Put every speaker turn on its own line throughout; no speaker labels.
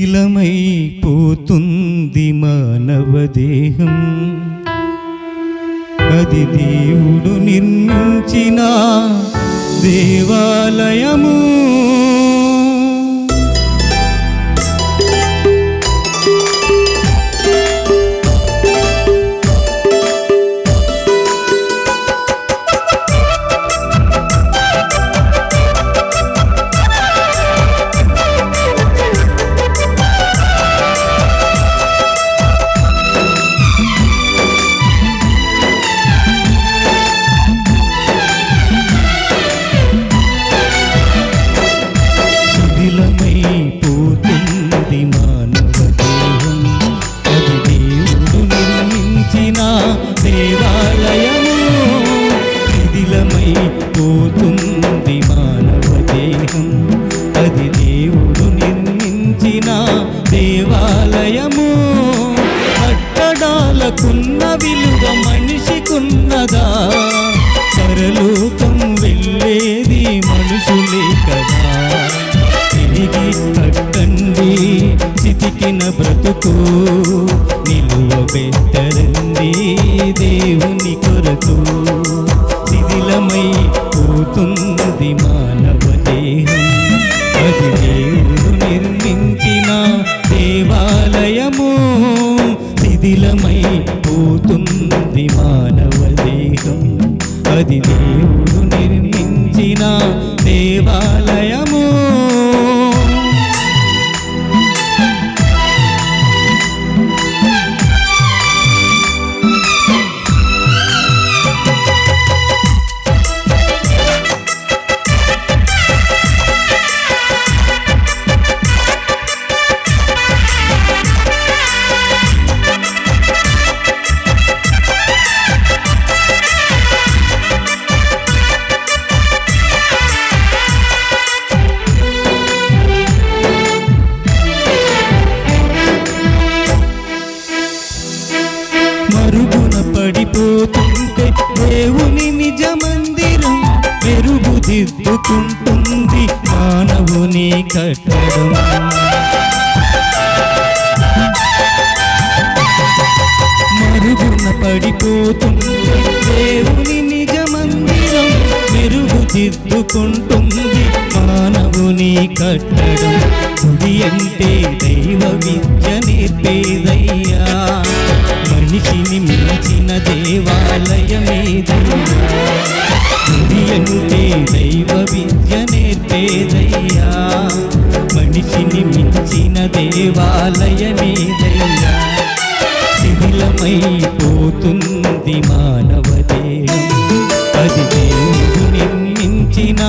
ఇలమైపోతుంది మానవ దేహం అది దేవుడు నిర్మించిన దేవాలయము బ్రతుకు నిలువ పెట్టరండి దేవుని కొరకు. శిథిలమై పోతున్నది మానవ దేహం. అది దేవుడు నిర్మించిన దేవాలయము. శిథిలమై పోతున్నది మానవ దేహం. అది దేవుడు నిర్మించిన దేవాలయము. మరుగున పడిపోతుంటే దేవుని నిజ మందిరం మెరుగుదిద్దుకుంటుంది మానవుని కట్టడం. మరుగున పడిపోతుంది దేవుని నిజ మందిరం మెరుగుదిద్దుకుంటుంది మానవుని కట్టడం. గుడి అంటే దైవ విద్య నేర్పే దేవాలయమేదయ్యా శిథిలమైపోతుంది మానవ దేహం. అది దేవుడు నిర్మించిన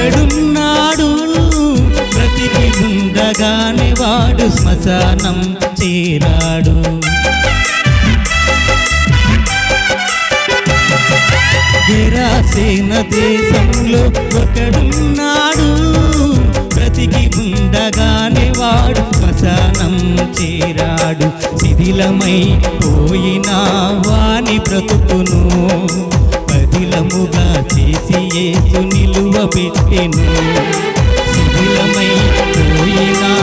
ఒకడున్నాడు ప్రతికి ఉండగానే వాడు శ్మశానం చేరాడు. గెరాసేన దేశంలో ఒకడున్నాడు. బ్రతికి ఉండగానే వాడు శ్మశానం చేరాడు. శిథిలమై పోయినా వాని బ్రతుకును శిథిలముగా చేసి ఏసు నిలువ పెట్టెను. శిథిలమై పోయినా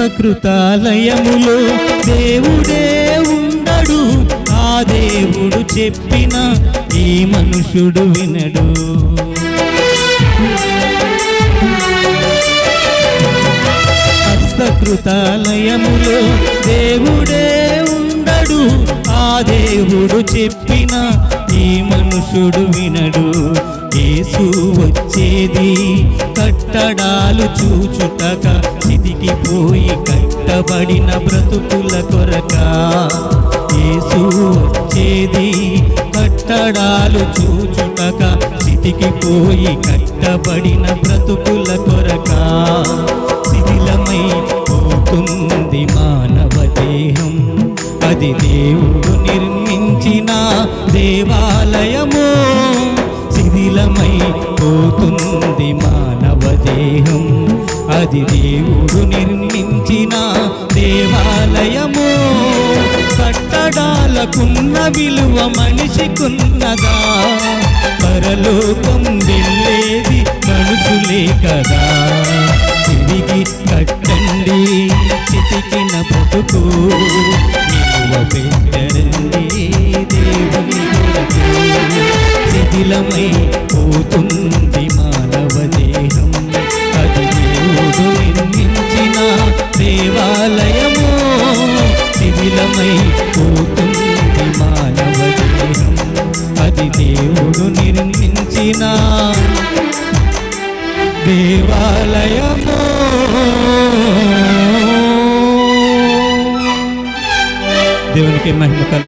హస్తకృతాలయములో దేవుడే ఉండడు. ఆ దేవుడు చెప్పిన ఈ మనుషుడు వినడు. హస్తకృతాలయములో దేవుడే ఉండడు. ఆ దేవుడు చెప్పిన ఈ మనుషుడు వినడు. యేసు వచ్చేది కట్టడాలు చూచుటక చితికిపోయి కట్టబడిన బ్రతుకుల కొరక. యేసు వచ్చేది కట్టడాలు చూచుటక చితికిపోయి కట్టబడిన బ్రతుకుల కొరక. శిథిలమై పోతుంది మానవ దేహం. అది దేవుడు నిర్మించిన దేవాలయము. శిథిలమై పోతుంది మానవ దేహం. అది దేవుడు నిర్మించిన దేవాలయము. కట్టడాలకున్న విలువ మనిషికున్నదా? పరలోకం వెళ్ళేది మనుషులే కదా. తిరిగి కట్టండి చితికిన బ్రతుకు. నిలువ పెట్టరండి దేవుని శిథిలమై పోతుంది మానవ దేహం. అది దేవుడు నిర్మించిన దేవాలయము. శిథిలమై పోతుంది మానవ దేహం. అది దేవుడు నిర్మించిన దేవాలయము. దేవునికి మహిమ